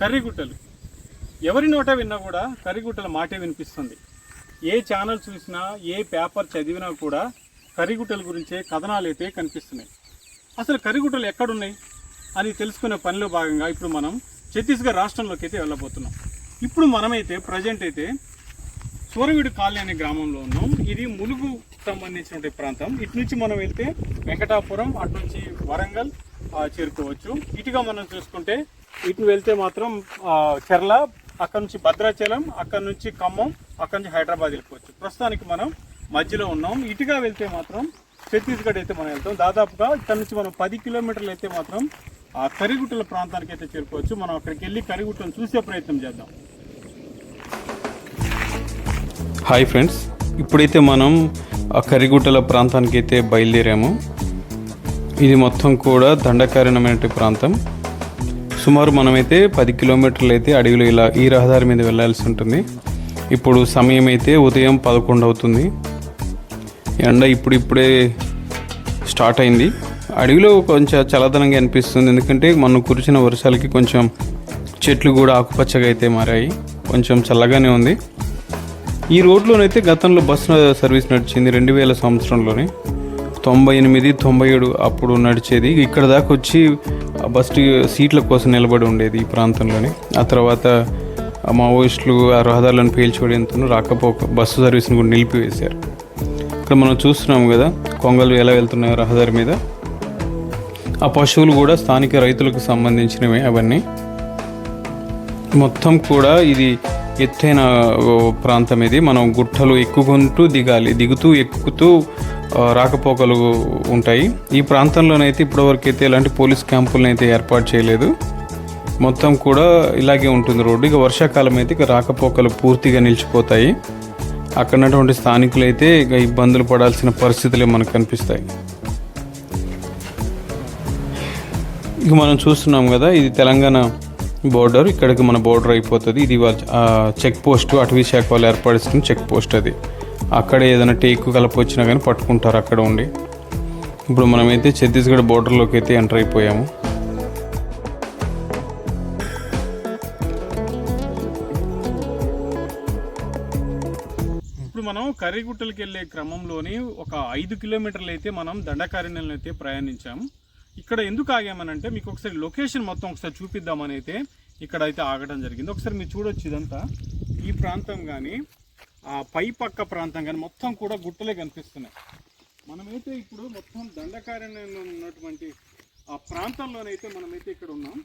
కర్రీగుట్టలు. ఎవరి నోట విన్నా కూడా కర్రీగుట్టల మాటే వినిపిస్తుంది. ఏ ఛానల్ చూసినా ఏ పేపర్ చదివినా కూడా కర్రీగుట్టల గురించే కథనాలు అయితే కనిపిస్తున్నాయి. అసలు కర్రీగుట్టలు ఎక్కడున్నాయి అని తెలుసుకునే పనిలో భాగంగా ఇప్పుడు మనం ఛత్తీస్గఢ్ రాష్ట్రంలోకి అయితే వెళ్ళబోతున్నాం. ఇప్పుడు మనమైతే ప్రజెంట్ అయితే సూరవీడు కాలనీ అనే గ్రామంలో ఉన్నాం. ఇది ములుగు సంబంధించిన ప్రాంతం. ఇటు నుంచి మనం వెళ్తే వెంకటాపురం అటు నుంచి వరంగల్ చేరుకోవచ్చు. ఇటుగా మనం చూసుకుంటే ఇటు వెళ్తే మాత్రం చెర్ల అక్కడ నుంచి భద్రాచలం అక్కడ నుంచి ఖమ్మం అక్కడ నుంచి హైదరాబాద్ వెళ్ళిపోవచ్చు. ప్రస్తుతానికి మనం మధ్యలో ఉన్నాం. ఇటుగా వెళ్తే మాత్రం ఛత్తీస్గఢ్ అయితే మనం వెళ్తాం. దాదాపుగా ఇక్కడ నుంచి మనం పది కిలోమీటర్లు అయితే మాత్రం ఆ కరిగుట్టల ప్రాంతానికి అయితే చేరుకోవచ్చు. మనం అక్కడికి వెళ్ళి కరిగుట్టను చూసే ప్రయత్నం చేద్దాం. హాయ్ ఫ్రెండ్స్ ఇప్పుడైతే మనం ఆ కరిగుట్టల ప్రాంతానికి అయితే బయలుదేరాము. ఇది మొత్తం కూడా దండకారణమైన ప్రాంతం. సుమారు మనమైతే పది కిలోమీటర్లు అయితే అడవిలో ఇలా ఈ రహదారి మీద వెళ్ళాల్సి ఉంటుంది. ఇప్పుడు సమయం అయితే ఉదయం పదకొండు అవుతుంది. ఎండ ఇప్పుడు ఇప్పుడే స్టార్ట్ అయింది. అడవిలో కొంచెం చల్లదనంగా అనిపిస్తుంది. ఎందుకంటే మనం కురిసిన వర్షాలకి కొంచెం చెట్లు కూడా ఆకుపచ్చగా అయితే మారాయి. కొంచెం చల్లగానే ఉంది. ఈ రోడ్లోనైతే గతంలో బస్సు సర్వీస్ నడిచింది రెండు వేల సంవత్సరంలోనే. తొంభై ఎనిమిది తొంభై ఏడు అప్పుడు నడిచేది. ఇక్కడ దాకా వచ్చి బస్ సీట్ల కోసం నిలబడి ఉండేది ఈ ప్రాంతంలోనే. ఆ తర్వాత ఆ మావోయిస్టులు ఆ రహదారులను పేల్చివేయడంతో రాకపోక బస్సు సర్వీస్ని కూడా నిలిపివేశారు. ఇక్కడ మనం చూస్తున్నాం కదా కొంగలు ఎలా వెళ్తున్నాయో రహదారి మీద. ఆ పశువులు కూడా స్థానిక రైతులకు సంబంధించినవే అవన్నీ. మొత్తం కూడా ఇది ఎత్తైన ప్రాంతం ఇది. మనం గుట్టలు ఎక్కుకుంటూ దిగాలి. దిగుతూ ఎక్కుతూ రాకపోకలు ఉంటాయి. ఈ ప్రాంతంలోనైతే ఇప్పటివరకు అయితే ఎలాంటి పోలీస్ క్యాంపులను అయితే ఏర్పాటు చేయలేదు. మొత్తం కూడా ఇలాగే ఉంటుంది రోడ్డు. ఇక వర్షాకాలం అయితే ఇక రాకపోకలు పూర్తిగా నిలిచిపోతాయి. అక్కడ ఉన్నటువంటి స్థానికులు అయితే ఇక ఇబ్బందులు పడాల్సిన పరిస్థితులే మనకు కనిపిస్తాయి. ఇక మనం చూస్తున్నాం కదా ఇది తెలంగాణ బోర్డర్. ఇక్కడికి మన బోర్డర్ అయిపోతుంది. ఇది చెక్ పోస్ట్. అటవీ శాఖ వాళ్ళు ఏర్పడిస్తున్న చెక్ పోస్ట్ అది. అక్కడ ఏదైనా టేకు కలప వచ్చినా కానీ పట్టుకుంటారు అక్కడ ఉండి. ఇప్పుడు మనమైతే ఛత్తీస్గఢ్ బోర్డర్లోకి అయితే ఎంటర్ అయిపోయాము. ఇప్పుడు మనం కర్రీగుట్టలకి వెళ్ళే క్రమంలోని ఒక ఐదు కిలోమీటర్లు అయితే మనం దండకారణ్యంలో అయితే ప్రయాణించాము. ఇక్కడ ఎందుకు ఆగామనంటే మీకు ఒకసారి లొకేషన్ మొత్తం ఒకసారి చూపిద్దామని అయితే ఇక్కడ అయితే ఆగడం జరిగింది. ఒకసారి మీరు చూడొచ్చు ఇదంతా. ఈ ప్రాంతం కానీ ఆ పై పక్క ప్రాంతం కానీ మొత్తం కూడా గుట్టలే కనిపిస్తున్నాయి. మనమైతే ఇప్పుడు మొత్తం దండకారణ్యంలో ఉన్నటువంటి ఆ ప్రాంతంలోనైతే మనమైతే ఇక్కడ ఉన్నాం.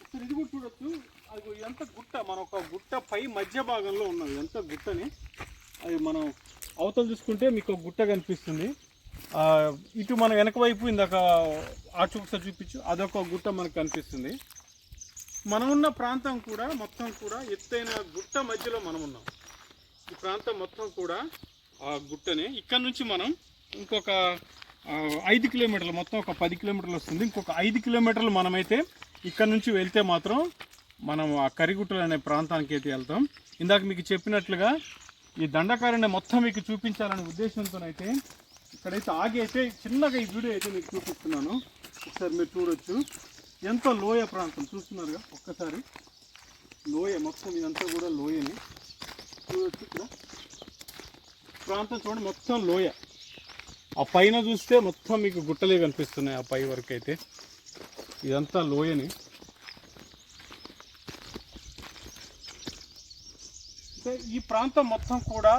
ఒకసారి ఇది కూడా చూడొచ్చు. అది ఎంత గుట్ట మన ఒక గుట్ట పై మధ్య భాగంలో ఉన్నది. ఎంత గుట్టని? అది మనం అవతల చూసుకుంటే మీకు ఒక గుట్ట కనిపిస్తుంది. ఇటు మన వెనక వైపు ఇందాక ఆచు ఒకసారి చూపించు అదొక గుట్ట మనకు కనిపిస్తుంది. మనం ఉన్న ప్రాంతం కూడా మొత్తం కూడా ఎత్తైన గుట్ట మధ్యలో మనం ఉన్నాం ఈ ప్రాంతం మొత్తం కూడా ఆ గుట్టనే. ఇక్కడ నుంచి మనం ఇంకొక ఐదు కిలోమీటర్లు మొత్తం ఒక పది కిలోమీటర్లు వస్తుంది. ఇంకొక ఐదు కిలోమీటర్లు మనమైతే ఇక్కడ నుంచి వెళ్తే మాత్రం మనం ఆ కరిగుట్టలు అనే ప్రాంతానికి అయితే వెళ్తాం. ఇందాక మీకు చెప్పినట్లుగా ఈ దండకారణ్యం మొత్తం మీకు చూపించాలనే ఉద్దేశంతోనైతే ఇక్కడైతే ఆగి అయితే చిన్నగా ఈ వీడియో అయితే మీకు చూపిస్తున్నాను. ఒకసారి మీరు చూడొచ్చు. ఎంత లోయ ప్రాంతం చూస్తున్నారుగా? ఒక్కసారి. లోయ మొత్తం ఇదంతా కూడా లోయని. ప్రాంతం చూడండి మొత్తం లోయ. ఆ పైన చూస్తే మొత్తం మీకు గుట్టలే కనిపిస్తున్నాయి ఆ పై వరకు అయితే. ఇదంతా లోయని. ఈ ప్రాంతం మొత్తం కూడా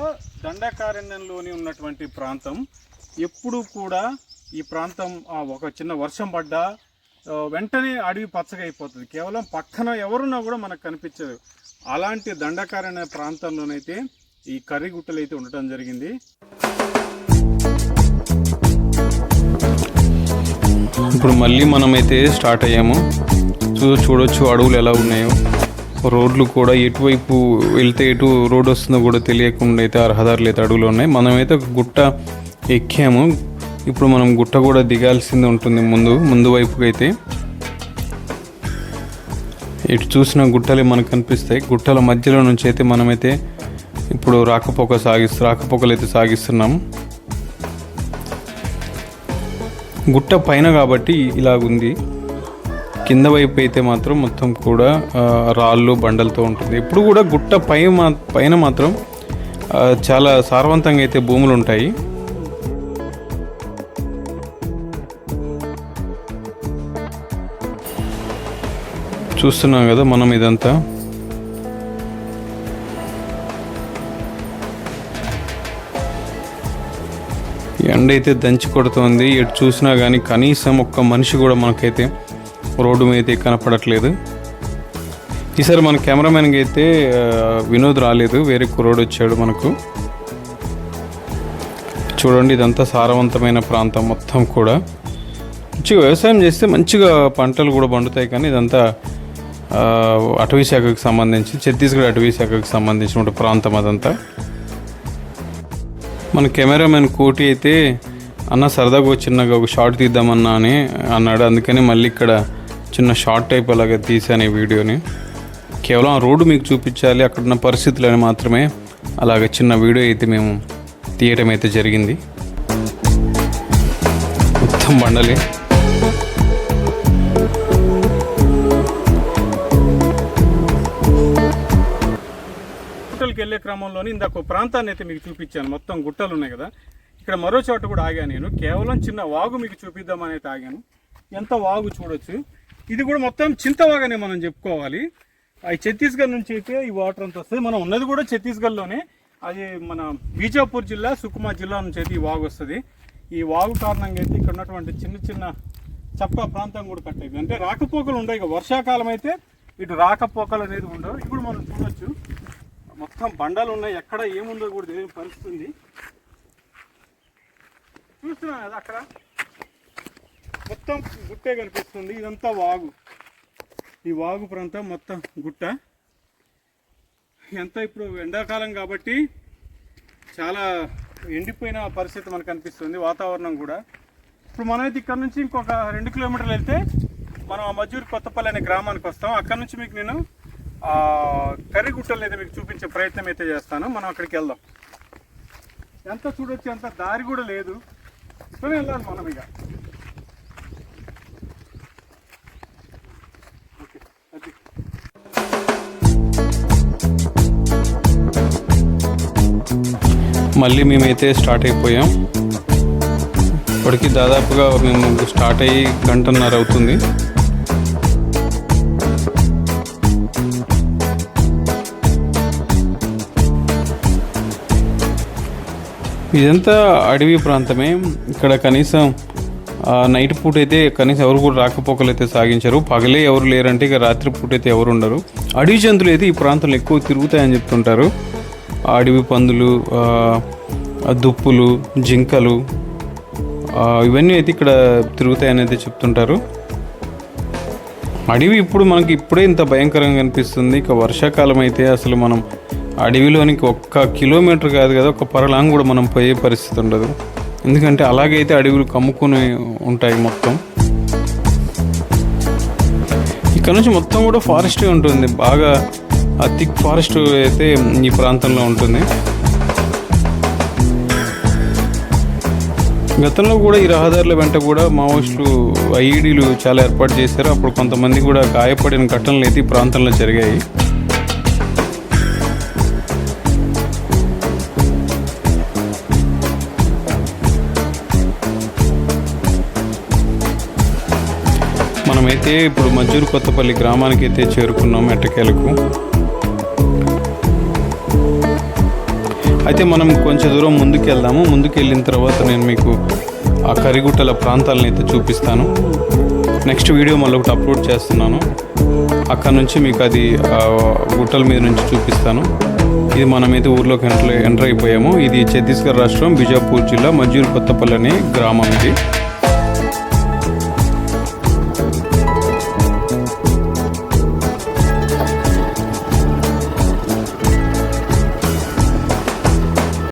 దండకారణ్యంలోని ఉన్నటువంటి ప్రాంతం. ఎప్పుడు కూడా ఈ ప్రాంతం ఆ, ఒక చిన్న వర్షం పడ్డా వెంటనే అడవి పచ్చగా అయిపోతుంది కేవలం పక్కన ఎవరున్నా కూడా మనకు కనిపించదు. అలాంటి దండకారణ్య ప్రాంతంలోనైతే ఈ కర్రీ గుట్టలు అయితే ఉండటం జరిగింది. ఇప్పుడు మళ్ళీ మనమైతే స్టార్ట్ అయ్యాము. చూ చూడొచ్చు అడవులు ఎలా ఉన్నాయో. రోడ్లు కూడా ఎటువైపు వెళ్తే ఎటు రోడ్ వస్తుందో కూడా తెలియకుండా అయితే ఆ రహదారులు అయితే అడవులు ఉన్నాయి. మనమైతే ఒక గుట్ట ఎక్కాము. ఇప్పుడు మనం గుట్ట కూడా దిగాల్సింది ఉంటుంది ముందు ముందు వైపుకైతే. ఇటు చూసిన గుట్టలే మనకు కనిపిస్తాయి. గుట్టల మధ్యలో నుంచి అయితే మనమైతే ఇప్పుడు రాకపోక సాగిస్తు రాకపోకలు అయితే సాగిస్తున్నాం. గుట్ట పైన కాబట్టి ఇలాగుంది. కింద వైపు అయితే మాత్రం మొత్తం కూడా రాళ్ళు బండలతో ఉంటుంది. ఇప్పుడు కూడా గుట్ట పై మా పైన మాత్రం చాలా సారవంతంగా అయితే భూములు ఉంటాయి చూస్తున్నాం కదా మనం ఇదంతా. ఎండ అయితే దంచి కొడుతోంది ఎటు చూసినా కానీ కనీసం ఒక్క మనిషి కూడా మనకైతే రోడ్డు మీద అయితే కనపడట్లేదు. ఈసారి మన కెమెరామెన్కి అయితే వినోద్ రాలేదు వేరే కుర్రోడు వచ్చాడు మనకు. చూడండి ఇదంతా సారవంతమైన ప్రాంతం మొత్తం కూడా. మంచిగా వ్యవసాయం చేస్తే మంచిగా పంటలు కూడా పండుతాయి కానీ ఇదంతా అటవీ శాఖకు సంబంధించి ఛత్తీస్గఢ్ అటవీ శాఖకు సంబంధించిన ప్రాంతం అదంతా. మన కెమెరామెన్ కోటి అయితే అన్న సరదాగా చిన్నగా ఒక షార్ట్ తీద్దామన్నా అని అన్నాడు. అందుకని మళ్ళీ ఇక్కడ చిన్న షార్ట్ టైప్ అలాగే తీశాను ఈ వీడియోని. కేవలం ఆ రోడ్డు మీకు చూపించాలి అక్కడున్న పరిస్థితులని మాత్రమే అలాగే చిన్న వీడియో అయితే మేము తీయటం అయితే జరిగింది. మొత్తం బండలే. గుట్టలకి వెళ్ళే క్రమంలోనే ఇందాక ప్రాంతాన్ని అయితే మీకు చూపించాను. మొత్తం గుట్టలు ఉన్నాయి కదా. ఇక్కడ మరో చోట కూడా ఆగాను నేను. కేవలం చిన్న వాగు మీకు చూపిద్దామని అయితే ఆగాను. ఎంత వాగు చూడొచ్చు. ఇది కూడా మొత్తం చింతవాగనే మనం చెప్పుకోవాలి. అది ఛత్తీస్గఢ్ నుంచి అయితే ఈ వాటర్ అంతా వస్తుంది. మనం ఉన్నది కూడా ఛత్తీస్గఢ్లోనే. అది మన బీజాపూర్ జిల్లా సుకుమా జిల్లా నుంచి అయితే ఈ వాగు వస్తుంది. ఈ వాగు కారణంగా అయితే ఇక్కడ ఉన్నటువంటి చిన్న చిన్న చప్ప ప్రాంతం కూడా కట్టేది. అంటే రాకపోకలు ఉండవు ఇక. వర్షాకాలం అయితే ఇటు రాకపోకలు అనేది ఉండవు. ఇప్పుడు మనం చూడొచ్చు. మొత్తం బండలు ఉన్నాయి. ఎక్కడ ఏముందో కూడా తెలియని పరిస్థితి ఉంది. చూస్తున్నాను కదా అక్కడ? మొత్తం గుట్టే కనిపిస్తుంది. ఇదంతా వాగు. ఈ వాగు ప్రాంతం మొత్తం గుట్ట. ఎంత ఇప్పుడు ఎండాకాలం కాబట్టి చాలా ఎండిపోయిన పరిస్థితి మనకు అనిపిస్తుంది వాతావరణం కూడా. ఇప్పుడు మనమైతే ఇక్కడ నుంచి ఇంకొక రెండు కిలోమీటర్లు వెళ్తే మనం ఆ మజ్జూరు కొత్తపల్లి అనే గ్రామానికి వస్తాం. అక్కడ నుంచి మీకు నేను ఆ కర్రిగుట్టలు అయితే మీకు చూపించే ప్రయత్నం అయితే చేస్తాను. మనం అక్కడికి వెళ్దాం. ఎంత చూడొచ్చు అంత దారి కూడా లేదు. ఇక్కడే వెళ్ళాలి మనం ఇక. మళ్ళీ మేమైతే స్టార్ట్ అయిపోయాం. ఇప్పటికి దాదాపుగా మేము స్టార్ట్ అయ్యి గంటన్నర అవుతుంది. ఇదంతా అడవి ప్రాంతమే. ఇక్కడ కనీసం నైట్ పూట అయితే కనీసం ఎవరు కూడా రాకపోకలు అయితే సాగించారు. పగలే ఎవరు లేరంటే ఇక రాత్రి పూట అయితే ఎవరు ఉండరు. అడవి జంతువులు అయితే ఈ ప్రాంతంలో ఎక్కువ తిరుగుతాయని చెప్తుంటారు. అడవి పందులు దుప్పులు జింకలు ఇవన్నీ అయితే ఇక్కడ తిరుగుతాయని అయితే చెప్తుంటారు. అడవి ఇప్పుడు మనకి ఇప్పుడే ఇంత భయంకరంగా కనిపిస్తుంది ఇక వర్షాకాలం అయితే అసలు మనం అడవిలోనికి ఒక్క కిలోమీటర్ కాదు కదా ఒక పరలాంగ్ కూడా మనం పోయే పరిస్థితి ఉండదు. ఎందుకంటే అలాగైతే అడవులు కమ్ముకొని ఉంటాయి మొత్తం. ఇక్కడ నుంచి మొత్తం కూడా ఫారెస్ట్ ఉంటుంది. బాగా ఆ థిక్ ఫారెస్ట్ అయితే ఈ ప్రాంతంలో ఉంటుంది. గతంలో కూడా ఈ రహదారుల వెంట కూడా మావోయిస్టులు ఐఈడీలు చాలా ఏర్పాటు చేశారు. అప్పుడు కొంతమంది కూడా గాయపడిన ఘటనలు అయితే ఈ ప్రాంతంలో జరిగాయి. మనమైతే ఇప్పుడు మజ్జూరు కొత్తపల్లి గ్రామానికి అయితే చేరుకున్నాం ఎట్టకేలకు. అయితే మనం కొంచెం దూరం ముందుకు వెళ్దాము ముందుకు వెళ్ళిన తర్వాత నేను మీకు ఆ కరిగుట్టల ప్రాంతాలను అయితే చూపిస్తాను. నెక్స్ట్ వీడియో మళ్ళీ ఒకటి అప్లోడ్ చేస్తున్నాను. అక్కడ నుంచి మీకు అది గుట్టల మీద నుంచి చూపిస్తాను. ఇది మనమైతే ఊర్లోకి ఎంటర్ ఎంటర్ అయిపోయాము. ఇది ఛత్తీస్గఢ్ రాష్ట్రం బిజాపూర్ జిల్లా మజ్జూరు కొత్తపల్లి అనే గ్రామం ఇది.